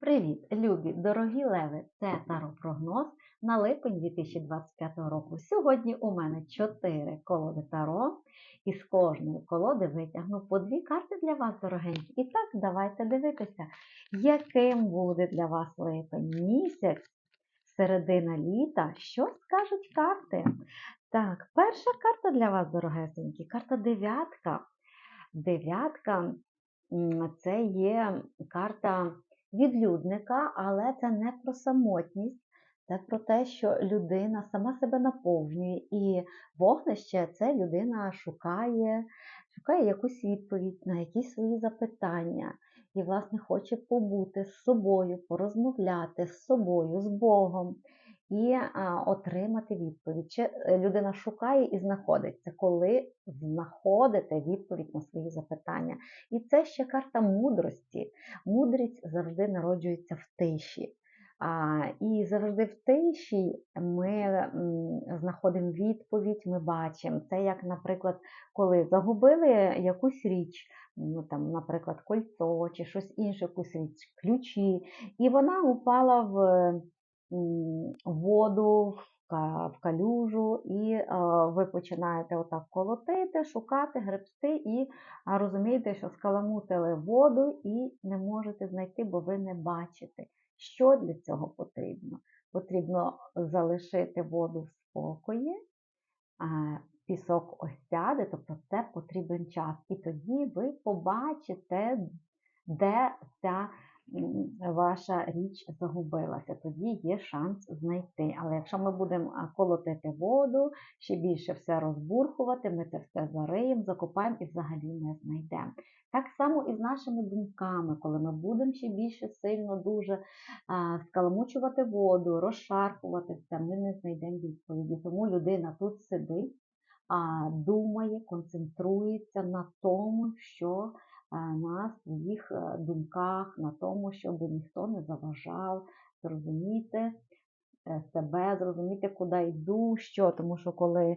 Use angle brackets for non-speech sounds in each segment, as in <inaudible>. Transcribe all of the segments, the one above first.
Привіт, любі, дорогі леви! Це Таро-прогноз на липень 2025 року. Сьогодні у мене 4 колоди Таро, і з кожної колоди витягну по дві карти для вас, дорогенькі. І так, давайте дивитися, яким буде для вас липень місяць, середина літа. Що скажуть карти? Так, перша карта для вас, дорогесенькі, карта дев'ятка. Дев'ятка це є карта відлюдника, але це не про самотність, це про те, що людина сама себе наповнює, і вогнище це людина шукає, шукає якусь відповідь на якісь свої запитання. І, власне, хоче побути з собою, порозмовляти з собою, з Богом і а, отримати відповідь. Чи е, людина шукає і знаходить. Це коли знаходите відповідь на свої запитання. І це ще карта мудрості. Мудрість завжди народжується в тиші. А, І завжди в тиші ми знаходимо відповідь, ми бачимо. Це як, наприклад, коли загубили якусь річ, ну там, наприклад, кольцо чи щось інше, якусь річ, ключі, і вона упала в воду, в калюжу, і е, ви починаєте отак колотити, шукати, гребсти, і розумієте, що скаламутили воду і не можете знайти, бо ви не бачите. Що для цього потрібно? Потрібно залишити воду в спокої, пісок осяде, тобто це потрібен час. І тоді ви побачите, де ця ваша річ загубилася. Тоді є шанс знайти. Але якщо ми будемо колотити воду, ще більше все розбурхувати, ми це все зариємо, закопаємо і взагалі не знайдемо. Так само і з нашими думками, коли ми будемо ще більше сильно дуже скаламучувати воду, розшарпувати все, ми не знайдемо відповіді. Тому людина тут сидить, думає, концентрується на тому, що а, на своїх е, думках, на тому, щоб ніхто не заважав, зрозуміти е, себе, зрозуміти, куди йду, що, тому що коли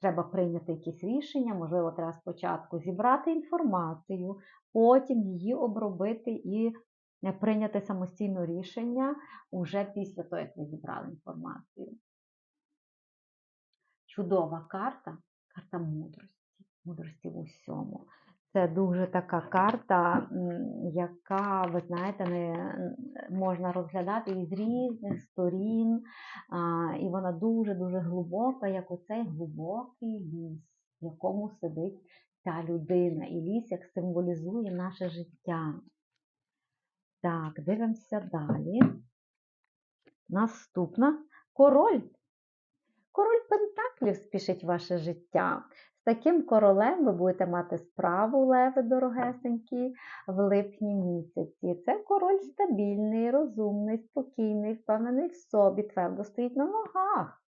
треба прийняти якісь рішення, можливо, треба спочатку зібрати інформацію, потім її обробити і е, прийняти самостійно рішення уже після того, як ви зібрали інформацію. Чудова карта, карта мудрості, мудрості в усьому. Це дуже така карта, яка, ви знаєте, не можна розглядати із різних сторін, і вона дуже-дуже глибока, як оцей глибокий ліс, в якому сидить ця людина. І ліс як символізує наше життя. Так, дивимося далі. Наступна король. Король Пентаклів спішить ваше життя. З таким королем ви будете мати справу, леви дорогесенькі, в липні місяці. Це король стабільний, розумний, спокійний, впевнений в собі, твердо стоїть на ногах.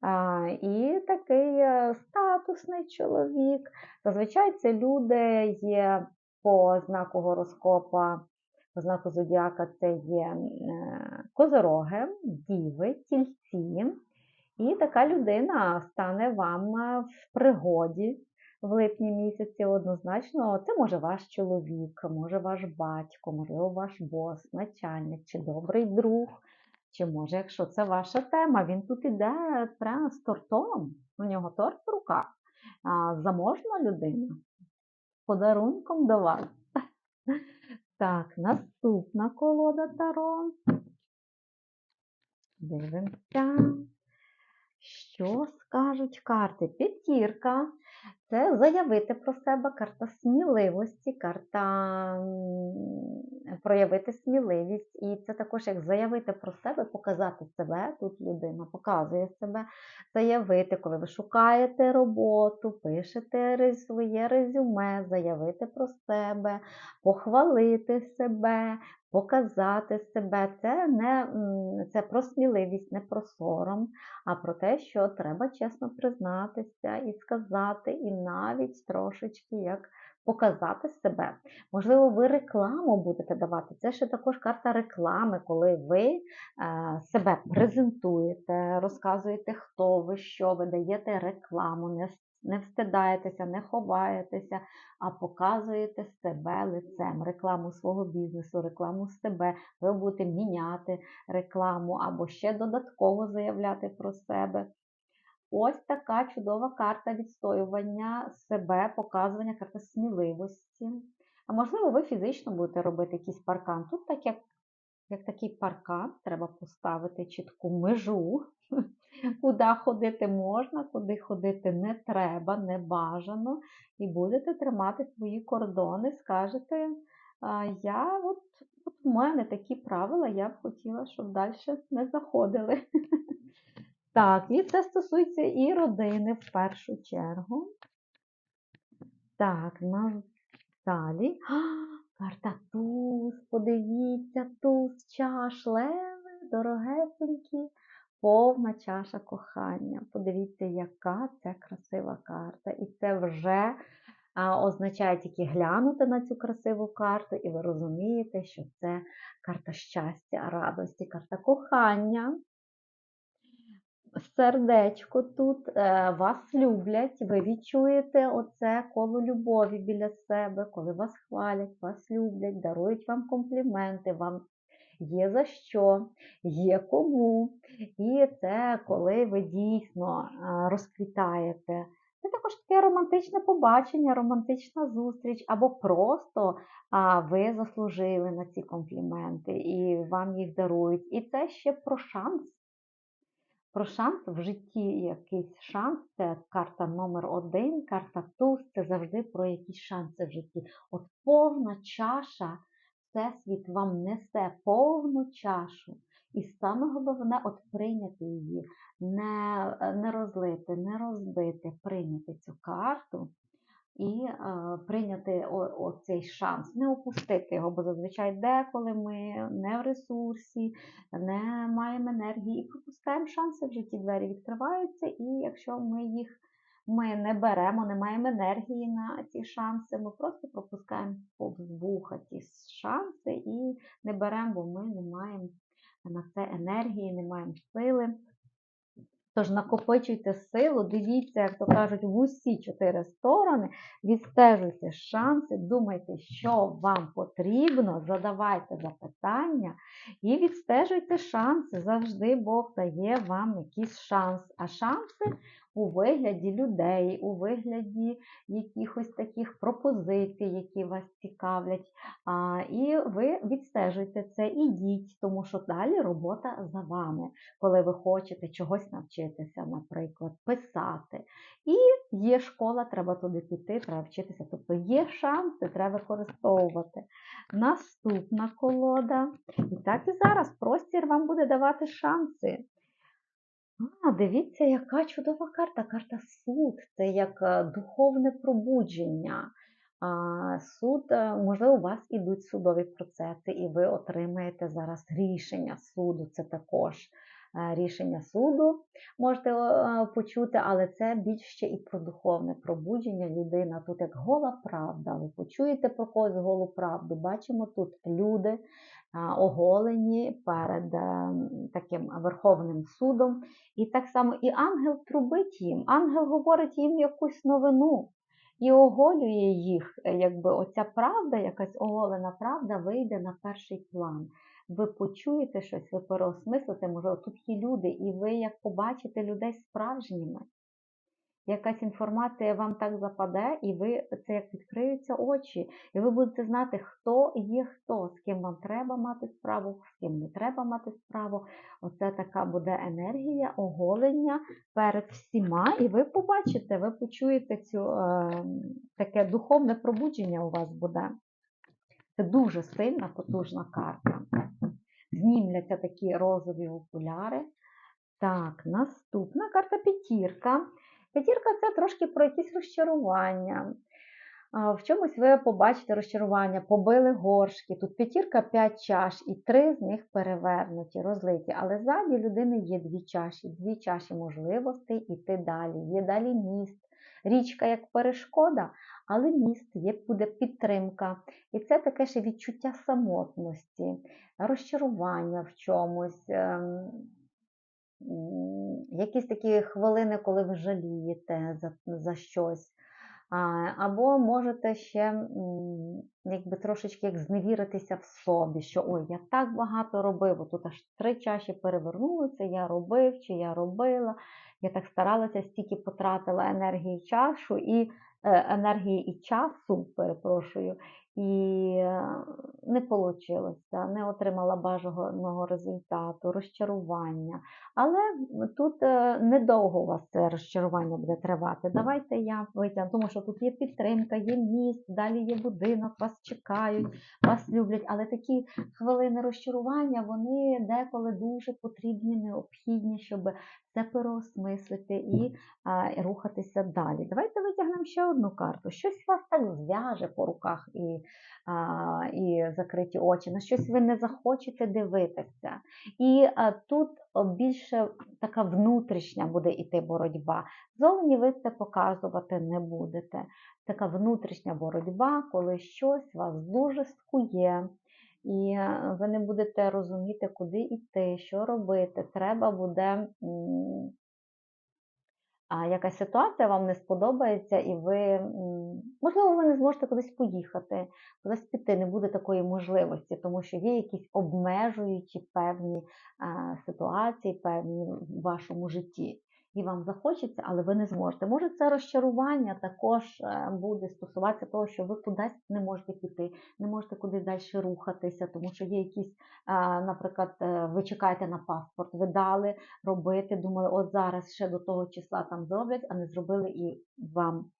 А, і такий е, статусний чоловік. Зазвичай це люди є по знаку гороскопа, по знаку зодіака це є е, козороги, діви, тільці. І така людина стане вам е, в пригоді в липні місяці однозначно. Це може ваш чоловік, може ваш батько, можливо, ваш бос, начальник чи добрий друг. Чи може, якщо це ваша тема, він тут іде прямо з тортом, у нього торт в руках. Заможна людина подарунком до вас. <laughs> Так, наступна колода Таро. Дивимося. Що скажуть карти? П'ятірка це заявити про себе, карта сміливості, карта проявити сміливість. І це також як заявити про себе, показати себе. Тут людина показує себе, заявити, коли ви шукаєте роботу, пишете своє резюме, заявити про себе, похвалити себе, показати себе. Це не це про сміливість, не про сором а про те, що треба чесно признатися і сказати, і навіть трошечки як показати себе. Можливо, ви рекламу будете давати. Це ще також карта реклами, коли ви е, себе презентуєте, розказуєте, хто ви, що ви даєте рекламу, не встидаєтеся, не ховаєтеся, а показуєте себе лицем, рекламу свого бізнесу, рекламу себе. Ви будете міняти рекламу або ще додатково заявляти про себе. Ось така чудова карта відстоювання себе, показування карта сміливості. А можливо, ви фізично будете робити якийсь паркан. Тут так як, як такий паркан, треба поставити чітку межу, <laughs> куди ходити можна, куди ходити не треба, не бажано. І будете тримати свої кордони, скажете, «А, я от, от в мене такі правила, я б хотіла, щоб далі не заходили. <laughs> Так, і це стосується і родини в першу чергу. Так, нас далі. Карта туз, подивіться, туз чаш, леви, дорогесенькі, повна чаша кохання. Подивіться, яка це красива карта. І це вже означає тільки глянути на цю красиву карту, і ви розумієте, що це карта щастя, радості, карта кохання сердечко тут, е, вас люблять, ви відчуєте оце коло любові біля себе, коли вас хвалять, вас люблять, дарують вам компліменти, вам є за що, є кому. І це коли ви дійсно розквітаєте. Це також таке романтичне побачення, романтична зустріч, або просто а, ви заслужили на ці компліменти і вам їх дарують. І це ще про шанс. Про шанс в житті якийсь шанс, це карта номер один, карта туз, це завжди про якісь шанси в житті. От повна чаша, Всесвіт вам несе повну чашу. І саме головне от прийняти її, не, не розлити, не розбити, прийняти цю карту і е, прийняти о, о цей шанс, не опустити його, бо зазвичай деколи ми не в ресурсі, не маємо енергії і пропускаємо шанси в житті. Двері відкриваються, і якщо ми їх ми не беремо, не маємо енергії на ці шанси, ми просто пропускаємо повз вуха ці шанси і не беремо, бо ми не маємо на це енергії, не маємо сили. Тож накопичуйте силу, дивіться, як то кажуть, в усі чотири сторони, відстежуйте шанси, думайте, що вам потрібно, задавайте запитання і відстежуйте шанси. Завжди Бог дає вам якийсь шанс. А шанси у вигляді людей, у вигляді якихось таких пропозицій, які вас цікавлять. А, І ви відстежуєте це, ідіть, тому що далі робота за вами, коли ви хочете чогось навчитися, наприклад, писати. І є школа, треба туди піти, треба вчитися. Тобто є шанси, треба використовувати. Наступна колода. І так і зараз простір вам буде давати шанси. А, дивіться, яка чудова карта. Карта суд. Це як е, духовне пробудження. Суд, е, можливо, у вас ідуть судові процеси, і ви отримаєте зараз рішення суду. Це також рішення суду можете почути, але це більше і про духовне пробудження. Людина тут як гола правда. Ви почуєте про когось голу правду. Бачимо тут люди оголені перед таким Верховним судом. І так само і ангел трубить їм, ангел говорить їм якусь новину і оголює їх, якби оця правда, якась оголена правда, вийде на перший план. Ви почуєте щось, ви переосмислите, можливо, тут є люди, і ви як побачите людей справжніми якась інформація вам так западе, і ви це як відкриються очі, і ви будете знати, хто є хто, з ким вам треба мати справу, з ким не треба мати справу. Оце така буде енергія, оголення перед всіма, і ви побачите, ви почуєте цю е, таке духовне пробудження у вас буде. Це дуже сильна, потужна карта. Знімляться такі розові окуляри. Так, наступна карта п'ятірка. П'ятірка це трошки про якісь розчарування. В чомусь ви побачите розчарування, побили горшки. Тут п'ятірка, п'ять чаш, і три з них перевернуті, розлиті. Але ззаді людини є дві чаші, дві чаші можливостей іти далі. Є далі міст. Річка як перешкода, але міст є, буде підтримка. І це таке ще відчуття самотності, розчарування в чомусь. Ем, якісь такі хвилини, коли ви жалієте за, за щось. Або можете ще якби трошечки як зневіритися в собі, що ой, я так багато робив, тут аж три чаші перевернулися, я робив чи я робила, я так старалася, стільки потратила енергії чашу і енергії і часу, перепрошую, і е, не вийшло, не отримала бажаного результату, розчарування. Але тут е, недовго у вас це розчарування буде тривати. Давайте я витягну, тому що тут є підтримка, є міст, далі є будинок, вас чекають, вас люблять. Але такі хвилини розчарування вони деколи дуже потрібні, необхідні, щоб це переосмислити і рухатися далі. Давайте витягнемо ще одну карту. Щось вас так зв'яже по руках і, а, і закриті очі, на щось ви не захочете дивитися. І а, тут більше така внутрішня буде йти боротьба. Зовні ви це показувати не будете. Така внутрішня боротьба, коли щось вас дуже скує. І ви не будете розуміти, куди йти, що робити. Треба буде якась ситуація вам не сподобається, і ви, можливо, ви не зможете кудись поїхати, кудись піти, не буде такої можливості, тому що є якісь обмежуючі певні ситуації, певні в вашому житті і вам захочеться, але ви не зможете. Може, це розчарування також е, буде стосуватися того, що ви кудись не можете піти, не можете кудись далі рухатися, тому що є якісь, наприклад, е, ви чекаєте на паспорт, ви дали робити, думали, от зараз ще до того числа там зроблять, а не зробили і вам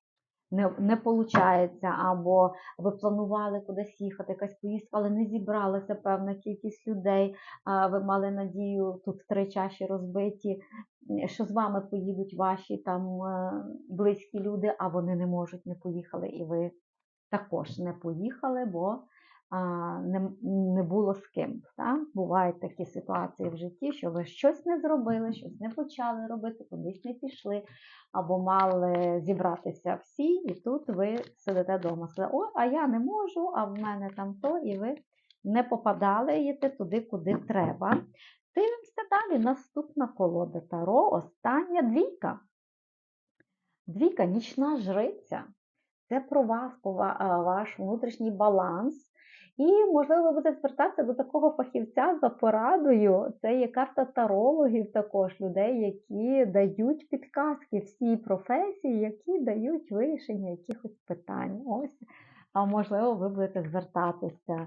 не не виходить, або ви планували кудись їхати, якась поїздка, але не зібралася певна кількість людей. а Ви мали надію, тут три чаші розбиті, що з вами поїдуть ваші там е, близькі люди, а вони не можуть, не поїхали, і ви також не поїхали, бо не не було з ким. Так? Бувають такі ситуації в житті, що ви щось не зробили, щось не почали робити, кудись не пішли, або мали зібратися всі, і тут ви сидите вдома. О, а я не можу, а в мене там то, і ви не попадали їти туди, куди треба. Дивимося далі. Наступна колода Таро, остання двійка. Двійка нічна жриця. Це про вас, ваш внутрішній баланс, і, можливо, ви будете звертатися до такого фахівця за порадою. Це є карта тарологів, також людей, які дають підказки всі професії, які дають вирішення якихось питань. Ось, а можливо, ви будете звертатися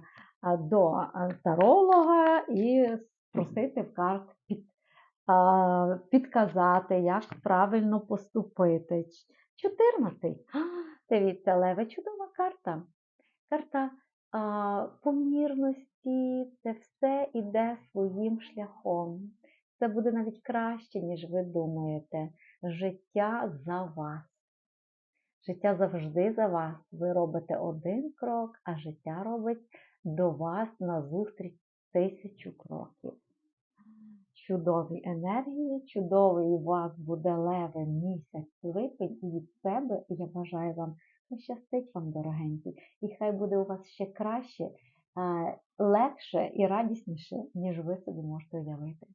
до таролога і просити в карт під, підказати, як правильно поступити. 14. <gasps> Дивіться, Леве, чудова карта. Карта помірності, це все іде своїм шляхом. Це буде навіть краще, ніж ви думаєте. Життя за вас. Життя завжди за вас. Ви робите один крок, а життя робить до вас назустріч тисячу кроків. Чудові енергії, чудовий у вас буде левий місяць липень, і від себе я бажаю вам Пощастить вам, дорогенькі, і хай буде у вас ще краще, легше і радісніше, ніж ви собі можете уявити.